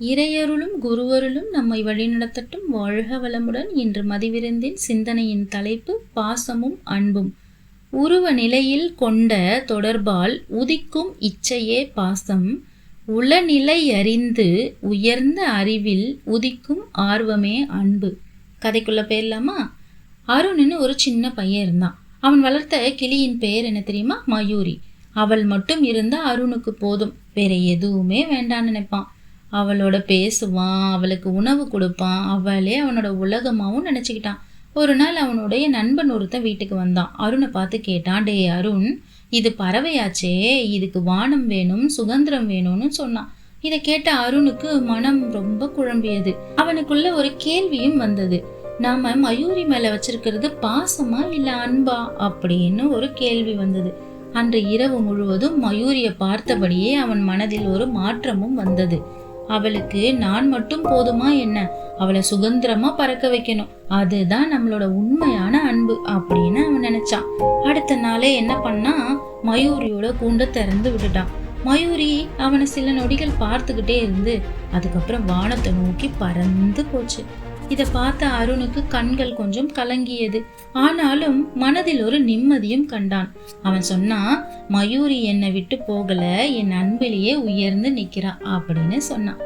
இறையருளும் குருவருளும் நம்மை வழிநடத்தட்டும் வாழ்க வளமுடன் இன்று மதிவிருந்தின் சிந்தனையின் தலைப்பு பாசமும் அன்பும். உருவ நிலையில் கொண்ட தொடர்பால் உதிக்கும் இச்சையே பாசம். உளநிலை அறிந்து உயர்ந்த அறிவில் உதிக்கும் ஆர்வமே அன்பு. கதைக்குள்ள போயிடலாமா? அருண்னு ஒரு சின்ன பையன் இருந்தான். அவன் வளர்த்த கிளியின் பெயர் என்ன தெரியுமா? மயூரி. அவள் மட்டும் இருந்தால் அருணுக்கு போதும். வேற எதுவுமே வேண்டான்னு நினைப்பான். அவளோட பேசுவான் அவளுக்கு உணவு கொடுப்பான் அவளே அவனோட உலகமாவும் நினச்சிக்கிட்டான் ஒரு நாள் அவனுடைய நண்பன் ஒருத்தன் வீட்டுக்கு வந்தான். அருணை பார்த்து கேட்டான் டே அருண் இது பறவையாச்சே இதுக்கு வானம் வேணும் சுதந்திரம் வேணும்னு சொன்னான். இதை கேட்ட அருணுக்கு மனம் ரொம்ப குழம்பியது. அவனுக்குள்ள ஒரு கேள்வியும் வந்தது. நாம மயூரி மேல வச்சிருக்கிறது பாசமா இல்ல அன்பா? அப்படின்னு ஒரு கேள்வி வந்தது. அன்று இரவு முழுவதும் மயூரிய பார்த்தபடியே அவன் மனதில் ஒரு மாற்றமும் வந்தது. அவளுக்கு நான் மட்டும் போதுமா என்ன? அவளை சுதந்திரமா பறக்க வைக்கணும். அதுதான் நம்மளோட உண்மையான அன்பு அப்படின்னு அவன் நினைச்சான். அடுத்த நாளே என்ன பண்ணா? மயூரியோட கூண்டை திறந்து விட்டுட்டான். மயூரி அவனை சில நொடிகள் பார்த்துக்கிட்டே இருந்து அதுக்கப்புறம் வானத்தை நோக்கி பறந்து போச்சு. இதை பார்த்த அருணுக்கு கண்கள் கொஞ்சம் கலங்கியது. ஆனாலும் மனதில் ஒரு நிம்மதியும் கண்டான். அவன் சொன்னா மயூரி என்னை விட்டு போகல என் அன்பிலேயே உயர்ந்து நிக்கிறா அப்படின்னு சொன்னான்.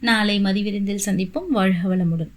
நாளை மதிவிருந்தில் சந்திப்போம். வாழ்க வளமுடன்.